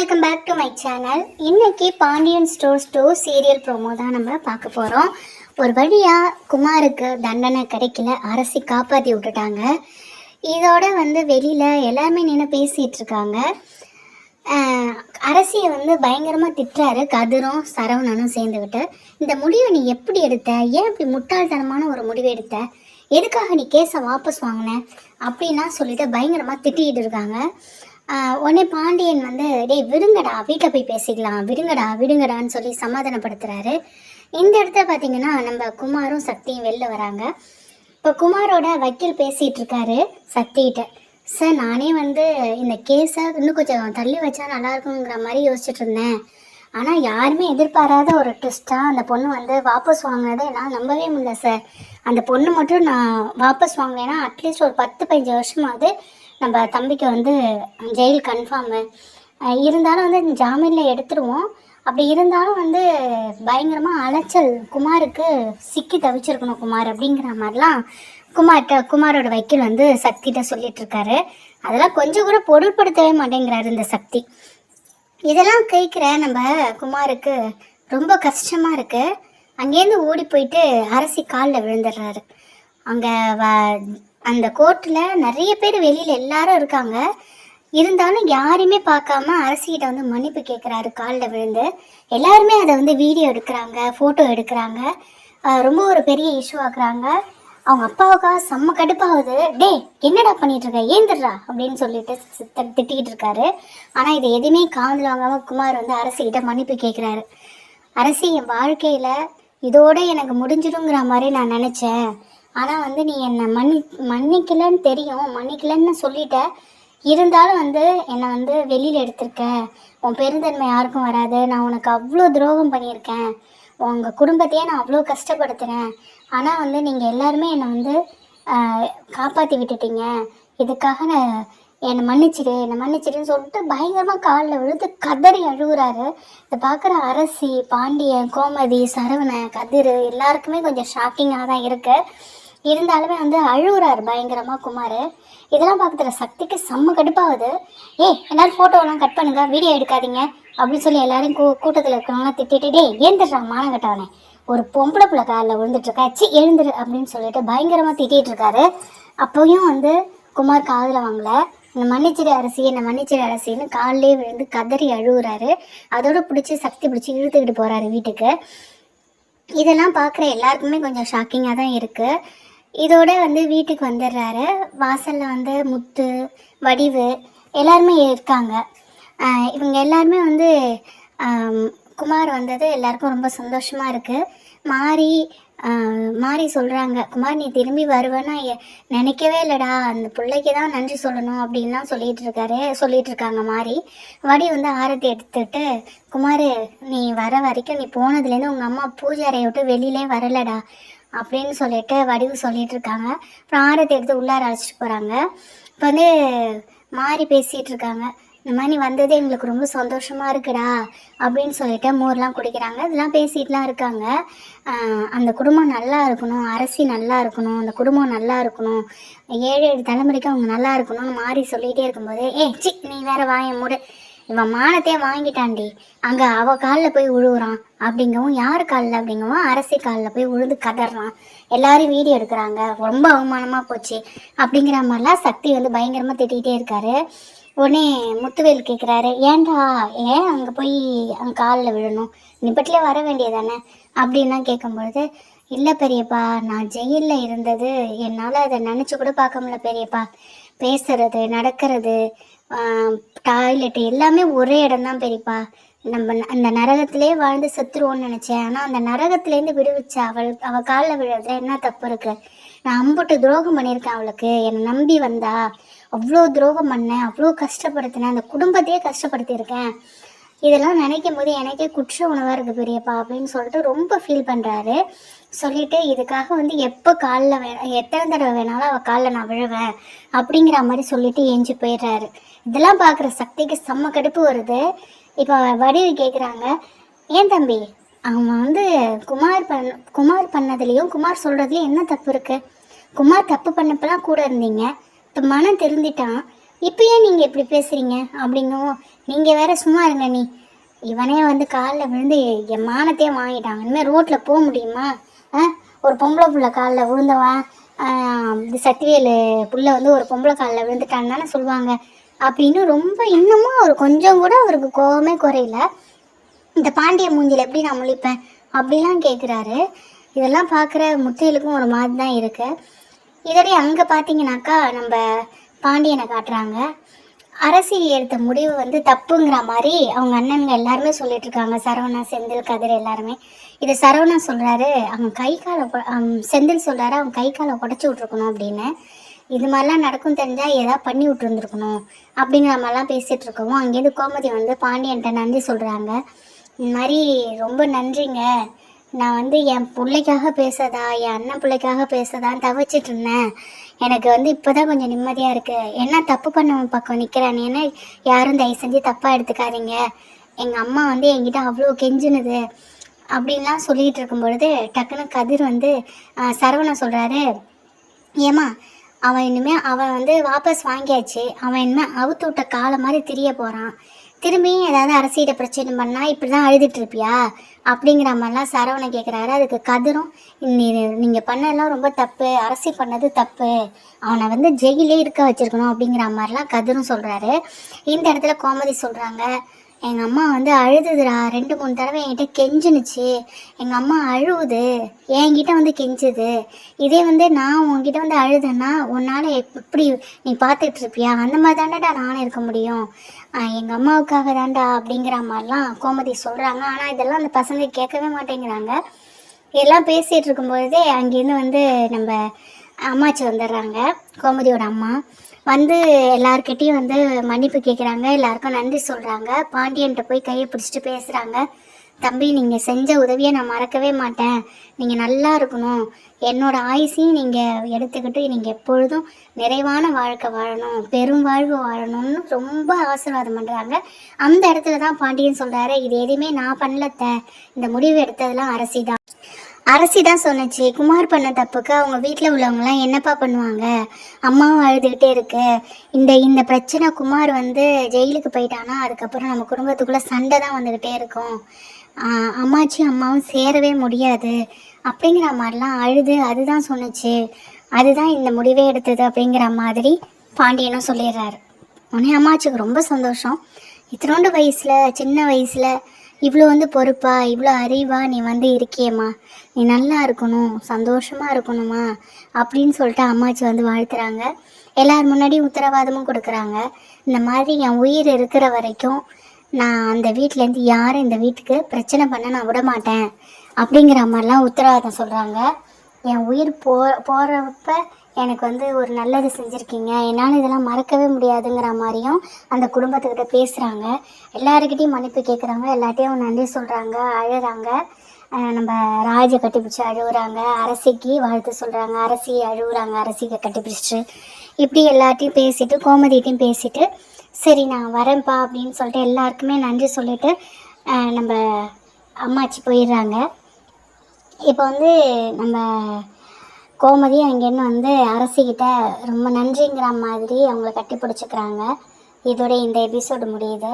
Welcome back to my channel இன்னைக்கு Pandian stores two serial promo தான் நம்ம பார்க்க போகிறோம் ஒரு வழியாக குமாருக்கு தண்டனை கிடைக்கல அரசி காப்பாற்றி விட்டுட்டாங்க. இதோட வந்து வெளியில் எல்லாருமே நின்று பேசிகிட்டு இருக்காங்க. அரசியை வந்து பயங்கரமாக திட்டுறாரு கதிரும் சரவணனும் சேர்ந்துக்கிட்டு இந்த முடிவை நீ எப்படி எடுத்த? ஏன் இப்படி முட்டாள்தனமான ஒரு முடிவு எடுத்த? எதுக்காக நீ கேஸை வாபஸ் வாங்கின? அப்படின்னா சொல்லிட்டு பயங்கரமாக திட்டிகிட்டு இருக்காங்க. உடனே பாண்டியன் வந்து டேய் விடுங்கடா வீட்டில் போய் பேசிக்கலாம். விடுங்கடா விடுங்கடான்னு சொல்லி சமாதானப்படுத்துகிறாரு இந்த இடத்த பார்த்தீங்கன்னா நம்ம குமாரும் சக்தியும் வெளில வராங்க. இப்போ குமாரோட வக்கீல் பேசிகிட்டு இருக்காரு சக்திகிட்ட. சார் நானே வந்து இந்த கேஸை இன்னும் கொஞ்சம் தள்ளி வச்சா நல்லா இருக்குங்கிற மாதிரி யோசிச்சுட்டு இருந்தேன். ஆனால் யாருமே எதிர்பாராத ஒரு ட்விஸ்ட்டாக அந்த பொண்ணு வந்து வாபஸ் வாங்கினதை என்னால் நம்பவே முடியல சார். அந்த பொண்ணு மட்டும் நான் வாபஸ் வாங்கினேன்னா அட்லீஸ்ட் ஒரு பத்து பதினஞ்சு வருஷமாவது நம்ம தம்பிக்கு வந்து ஜெயில் கன்ஃபார்மு இருந்தாலும் வந்து ஜாமீனில் எடுத்துருவோம். அப்படி இருந்தாலும் வந்து பயங்கரமாக அலைச்சல் குமாருக்கு சிக்கி தவிச்சிருக்கணும் குமார் அப்படிங்கிற மாதிரிலாம் குமார்கிட்ட குமாரோட வக்கீல் வந்து சக்திகிட்ட சொல்லிட்டு இருக்காரு அதெல்லாம் கொஞ்சம் கூட பொருட்படுத்தவே மாட்டேங்கிறாரு இந்த சக்தி. இதெல்லாம் கேட்குற நம்ம குமாருக்கு ரொம்ப கஷ்டமாக இருக்குது அங்கேருந்து ஓடி போயிட்டு அரசி காலில் விழுந்துடுறாரு. அங்கே வ அந்த கோர்ட்டில் நிறைய பேர் வெளியில் எல்லாரும் இருக்காங்க. இருந்தாலும் யாரையுமே பார்க்காம அரசிகிட்ட வந்து மன்னிப்பு கேட்குறாரு காலில் விழுந்து. எல்லாருமே அதை வந்து வீடியோ எடுக்கிறாங்க ஃபோட்டோ எடுக்கிறாங்க. ரொம்ப ஒரு பெரிய இஷ்யூ ஆக்குறாங்க. அவங்க அப்பாவுக்கா செம்ம கடுப்பாகுது. டேய் என்னடா பண்ணிட்டு இருக்க ஏந்திரா அப்படின்னு சொல்லிட்டு சித்த- திட்டிக்கிட்டு இருக்காரு. ஆனால் இது எதுவுமே காதில் வாங்காமல் குமார் வந்து அரசிக்கிட்ட மன்னிப்பு கேட்குறாரு அரசி என் வாழ்க்கையில் இதோட எனக்கு முடிஞ்சிடுங்கிற மாதிரி நான் நினச்சேன். ஆனால் வந்து நீ என்னை மன்னி மன்னிக்கலன்னு தெரியும். மன்னிக்கலன்னு சொல்லிட்ட. இருந்தாலும் வந்து என்னை வந்து வெளியில் எடுத்திருக்க. உன் பெருந்தன்மை யாருக்கும் வராது. நான் உனக்கு அவ்வளோ துரோகம் பண்ணியிருக்கேன். உங்கள் குடும்பத்தையே நான் அவ்வளோ கஷ்டப்படுத்துகிறேன் ஆனால் வந்து நீங்கள் எல்லாருமே என்னை வந்து காப்பாற்றி விட்டுட்டீங்க. இதுக்காக நான் என்னை மன்னிச்சிடு என்னை மன்னிச்சிடுன்னு சொல்லிட்டு பயங்கரமாக காலில் விழுந்து கதறி அழுகுறாரு. இதை பார்க்குற அரசி பாண்டியன் கோமதி சரவணன் கதிர் எல்லாருக்குமே கொஞ்சம் ஷாக்கிங்காக தான் இருக்குது இருந்தாலுமே வந்து அழுகுறாரு பயங்கரமாக குமார். இதெல்லாம் பார்க்குற சக்திக்கு செம்ம கடுப்பாகுது. ஏய் எல்லாரும் ஃபோட்டோலாம் கட் பண்ணுங்க வீடியோ எடுக்காதீங்க அப்படின்னு சொல்லி எல்லாரும் கூ கூட்டத்தில் இருக்கிறவங்களாம் திட்டிட்டு டேய் ஏந்திரா மானங்கட்டவனே ஒரு பொம்பளை பிள்ளை காலில் விழுந்துட்டு இருக்கா சி எழுந்துரு அப்படின்னு சொல்லிட்டு பயங்கரமாக திட்டிகிட்டு இருக்காரு. அப்போயும் வந்து குமார் காதில் வாங்கல. என்னை மன்னிச்சிரு அரசி என்னை மன்னிச்சிரு அரசின்னு காலிலே விழுந்து கதறி அழுகுறாரு. அதோட பிடிச்சி சக்தி பிடிச்சி இழுத்துக்கிட்டு போகிறாரு வீட்டுக்கு. இதெல்லாம் பார்க்குற எல்லாருக்குமே கொஞ்சம் ஷாக்கிங்காக தான் இருக்குது இதோட வந்து வீட்டுக்கு வந்துடுறாரு. வாசலில் வந்து முத்து வடிவு எல்லாருமே இருக்காங்க. இவங்க எல்லாருமே வந்து குமார் வந்தது எல்லாருக்கும் ரொம்ப சந்தோஷமாக இருக்குது மாறி மாறி சொல்கிறாங்க குமார் நீ திரும்பி வருவேன்னா நினைக்கவே இல்லைடா. அந்த பிள்ளைக்கு தான் நன்றி சொல்லணும் அப்படின்லாம் சொல்லிட்டு இருக்காரு. சொல்லிட்டு இருக்காங்க மாறி. வடி வந்து ஆரத்தி எடுத்துட்டு குமார் நீ வர வரைக்கும் நீ போனதுலேருந்து உங்கள் அம்மா பூஜை அறையை விட்டு வெளியிலே வரலடா. அப்படின்னு சொல்லிட்டு வடிவு சொல்லிட்டு இருக்காங்க. அப்புறம் ஆரத்தை எடுத்து உள்ளார அழைச்சிட்டு போகிறாங்க இப்போ வந்து மாறி பேசிகிட்டு இருக்காங்க. இந்த மாதிரி நீ வந்ததே எங்களுக்கு ரொம்ப சந்தோஷமா இருக்குடா அப்படின்னு சொல்லிட்டு மோர்லாம் குடிக்கிறாங்க. இதெல்லாம் பேசிட்டுலாம் இருக்காங்க. அந்த குடும்பம் நல்லா இருக்கணும். அரசி நல்லா இருக்கணும். அந்த குடும்பம் நல்லா இருக்கணும். ஏழு ஏழு தலைமுறைக்கு அவங்க நல்லா இருக்கணும்னு மாறி சொல்லிகிட்டே இருக்கும்போது ஏ சி நீ வேற வாய மூடு. இவன் மானத்தையே வாங்கிட்டான்டி. அங்கே அவ காலில் போய் உழுவுறான். அப்படிங்கவும் யார் காலில்? அப்படிங்கவும் அரசி காலில் போய் உழுது கதறான். எல்லாரும் வீடியோ எடுக்கிறாங்க. ரொம்ப அவமானமாக போச்சு. அப்படிங்கிற மாதிரிலாம் சக்தி வந்து பயங்கரமாக திட்டிகிட்டே இருக்காரு. உடனே முத்துவேல் கேட்குறாரு ஏன்டா? ஏன் அங்கே போய் அங்கே காலில் விழணும்? நிப்பட்டிலே வர வேண்டியதானே? அப்படின்லாம் கேட்கும்பொழுது இல்லை பெரியப்பா நான் ஜெயிலில் இருந்தது. என்னால் அதை நினச்சி கூட பார்க்க முடியல பெரியப்பா. பேசுறது நடக்கிறது டாய்லெட் எல்லாமே ஒரே இடம் தான் பெரியப்பா. நம்ம ந- அந்த நரகத்திலே வாழ்ந்து செத்துருவோம்னு நினச்சேன். ஆனால் அந்த நரகத்துலேருந்து விடுவிச்ச அவள் அவள் காலில் விழுறதுல என்ன தப்பு இருக்கு? நான் அம்புட்டு துரோகம் பண்ணியிருக்கேன் அவளுக்கு. என்னை நம்பி வந்தா அவ்வளோ துரோகம் பண்ணேன் அவ்வளோ கஷ்டப்படுத்தினேன் அந்த குடும்பத்தையே கஷ்டப்படுத்தியிருக்கேன். இதெல்லாம் நினைக்கும் போது எனக்கே குற்ற உணவாக இருக்குது பெரியப்பா அப்படின்னு சொல்லிட்டு ரொம்ப ஃபீல் பண்ணுறாரு சொல்லிட்டு இதுக்காக வந்து எப்போ காலில் வே எத்தனை தடவை வேணாலும் அவள் காலில் நான் விழுவேன் அப்படிங்கிற மாதிரி சொல்லிட்டு ஏஞ்சி போயிடுறாரு. இதெல்லாம் பார்க்குற சக்திக்கு செம்ம கடுப்பு வருது. இப்போ வடிவு கேட்குறாங்க ஏன் தம்பி அவன் வந்து குமார் பண் குமார் பண்ணதுலேயும் குமார் சொல்கிறதுலையும் என்ன தப்பு இருக்குது குமார் தப்பு பண்ணப்பெல்லாம் கூட இருந்தீங்க. இப்போ மனம் திருந்திட்டான். இப்போ ஏன் நீங்கள் இப்படி பேசுகிறீங்க அப்படிங்கவும் நீங்கள் வேற சும்மா இருங்க நீ. இவனே வந்து காலில் விழுந்து என் மானத்தையே வாங்கிட்டாங்க இனிமேல் ரோட்டில் போக முடியுமா? ஒரு பொம்பளை புள்ள காலில் விழுந்தவன் இது சக்திவேலு புள்ள வந்து ஒரு பொம்பளை காலில் விழுந்துட்டான்னு சொல்லுவாங்க. அப்படின்னு ரொம்ப இன்னமும் அவர் கொஞ்சம் கூட அவருக்கு கோபமே குறையல. இந்த பாண்டிய மூஞ்சியில் எப்படி நான் முழிப்பேன்? அப்படிலாம் கேட்குறாரு இதெல்லாம் பார்க்குற முத்தையிலுக்கும் ஒரு மாதிரி தான் இருக்குது இதோடய அங்கே பார்த்தீங்கன்னாக்கா நம்ம பாண்டியனை காட்டுறாங்க. அரசி எடுத்த முடிவு வந்து தப்புங்கிற மாதிரி அவங்க அண்ணன்கள் எல்லாருமே சொல்லிட்டு இருக்காங்க சரவணா செந்தில் கதிர் எல்லாருமே. இது சரவணா சொல்கிறாரு அவன் கை காலை அவன் செந்தில் சொல்கிறாரு அவன் கை காலை உடச்சி விட்ருக்கணும் அப்படின்னு. இது மாதிரிலாம் நடக்கும் தெரிஞ்சால் ஏதாவது பண்ணி விட்டுருந்துருக்கணும். அப்படிங்கிற மாதிரிலாம் பேசிகிட்டு இருக்கவும் அங்கேருந்து கோமதி வந்து பாண்டியன்ட்ட நன்றி சொல்கிறாங்க இந்த மாதிரி ரொம்ப நன்றிங்க. நான் வந்து என் பிள்ளைக்காக பேசதா என் அண்ணன் பிள்ளைக்காக பேசதான் தவிச்சிட்டு இருந்தேன். எனக்கு வந்து இப்போ தான் கொஞ்சம் நிம்மதியாக இருக்குது என்ன தப்பு பண்ணவன் பக்கம் நிற்கிறானேன்னு யாரும் தயவு செஞ்சு தப்பாக எடுத்துக்காதீங்க. எங்கள் அம்மா வந்து என்கிட்ட அவ்வளோ கெஞ்சினுது. அப்படின்லாம் சொல்லிகிட்டு இருக்கும் பொழுது டக்குன்னு கதிர் வந்து சரவணன் சொல்கிறாரு ஏமா அவன் இனிமே அவன் வந்து வாபஸ் வாங்கியாச்சு. அவன் இனிமே அவுத்து விட்ட காலை மாதிரி திரிய போகிறான் திரும்பியும் ஏதாவது அரசியல பிரச்சனை பண்ணால் இப்படி தான் அழுதுட்டு இருப்பியா அப்படிங்கிற மாதிரிலாம் சரவணன் கேட்குறாரு அதுக்கு கதிரும் நீ நீங்கள் பண்ணதெல்லாம் ரொம்ப தப்பு. அரசியல் பண்ணது தப்பு. அவனை வந்து ஜெயிலே இருக்க வச்சுருக்கணும் அப்படிங்கிற மாதிரிலாம் கதிரும் சொல்கிறாரு இந்த இடத்துல கோமதி சொல்கிறாங்க எங்கள் அம்மா வந்து அழுதுதுடா. ரெண்டு மூணு தடவை என்கிட்ட கெஞ்சுனுச்சு. எங்கள் அம்மா அழுவுது. என்கிட்ட வந்து கெஞ்சுது. இதே வந்து நான் உங்ககிட்ட வந்து அழுதேன்னா உன்னால் எப்படி நீ பார்த்துட்டு இருப்பியா? அந்த மாதிரி தாண்டாடா நானும் இருக்க முடியும். எங்கள் அம்மாவுக்காக தாண்டா அப்படிங்கிற மாதிரிலாம் கோமதி சொல்கிறாங்க ஆனால் இதெல்லாம் அந்த பசங்க கேட்கவே மாட்டேங்கிறாங்க. இதெல்லாம் பேசிகிட்டு இருக்கும்பொழுதே அங்கேருந்து வந்து நம்ம அம்மாச்சி வந்துடுறாங்க கோமதியோட அம்மா. வந்து எல்லாருக்கிட்டேயும் வந்து மன்னிப்பு கேட்குறாங்க எல்லாருக்கும் நன்றி சொல்கிறாங்க பாண்டியன்ட்ட போய் கையை பிடிச்சிட்டு பேசுகிறாங்க தம்பி நீங்கள் செஞ்ச உதவியை நான் மறக்கவே மாட்டேன். நீங்கள் நல்லா இருக்கணும். என்னோடய ஆயுசையும் நீங்கள் எடுத்துக்கிட்டு நீங்கள் எப்பொழுதும் நிறைவான வாழ்க்கை வாழணும். பெரும் வாழ்வு வாழணும்னு ரொம்ப ஆசீர்வாதம் பண்ணுறாங்க அந்த இடத்துல தான் பாண்டியன் சொல்கிறாரு இது எதுவுமே நான் பண்ணலத்த இந்த முடிவு எடுத்ததெல்லாம் அரசி தான் அரசி தான் சொன்னுச்சு குமார் பண்ண தப்புக்கு அவங்க வீட்டில் உள்ளவங்கலாம் என்னப்பா பண்ணுவாங்க? அம்மாவும் அழுதுகிட்டே இருக்கு. இந்த இந்த பிரச்சனை குமார் வந்து ஜெயிலுக்கு போயிட்டானா? அதுக்கப்புறம் நம்ம குடும்பத்துக்குள்ளே சண்டை தான் வந்துக்கிட்டே இருக்கும். அம்மாச்சி அம்மாவும் சேரவே முடியாது. அப்படிங்கிற மாதிரிலாம் அழுது அதுதான் சொன்னுச்சு. அதுதான் இந்த முடிவே எடுத்தது அப்படிங்கிற மாதிரி பாண்டியனும் சொல்லிடுறாரு. உடனே அம்மாச்சிக்கு ரொம்ப சந்தோஷம். இத்தினோண்டு வயசில் சின்ன வயசில் இவ்வளோ வந்து பொறுப்பா இவ்வளோ அறிவா நீ வந்து இருக்கியம்மா. நீ நல்லா இருக்கணும் சந்தோஷமாக இருக்கணுமா அப்படின்னு சொல்லிட்டு அம்மாச்சி வந்து வாழ்த்துறாங்க. எல்லார் முன்னாடியும் உத்தரவாதமும் கொடுக்குறாங்க. இந்த மாதிரி என் உயிர் இருக்கிற வரைக்கும் நான் அந்த வீட்டிலேருந்து யாரும் இந்த வீட்டுக்கு பிரச்சனை பண்ண நான் விட மாட்டேன் அப்படிங்கிற மாதிரிலாம் உத்தரவாதம் சொல்கிறாங்க என் உயிர் போ போகிறப்ப எனக்கு வந்து ஒரு நல்லது செஞ்சுருக்கீங்க. என்னால் இதெல்லாம் மறக்கவே முடியாதுங்கிற மாதிரியும் அந்த குடும்பத்துக்கிட்ட பேசுகிறாங்க எல்லாருக்கிட்டையும் மன்னிப்பு கேட்குறாங்க எல்லாத்தையும் நன்றி சொல்கிறாங்க அழுகிறாங்க நம்ம ராஜை கட்டிப்பிடிச்சு அழுகுறாங்க அரசிக்கு வாழ்த்து சொல்கிறாங்க அரசி அழுகுறாங்க அரசிக்கு கட்டிப்பிடிச்சிட்டு இப்படி எல்லாத்தையும் பேசிட்டு கோமதிட்டையும் பேசிட்டு சரி நான் வரேன்ப்பா அப்படின்னு சொல்லிட்டு எல்லாருக்குமே நன்றி சொல்லிட்டு நம்ம அம்மாச்சி போயிடுறாங்க. இப்போ வந்து நம்ம கோமதி அங்கேருந்து வந்து அரசிக்கிட்ட ரொம்ப நன்றிங்கிற மாதிரி அவங்கள கட்டி பிடிச்சிக்கிறாங்க. இதோட இந்த எபிசோடு முடியுது.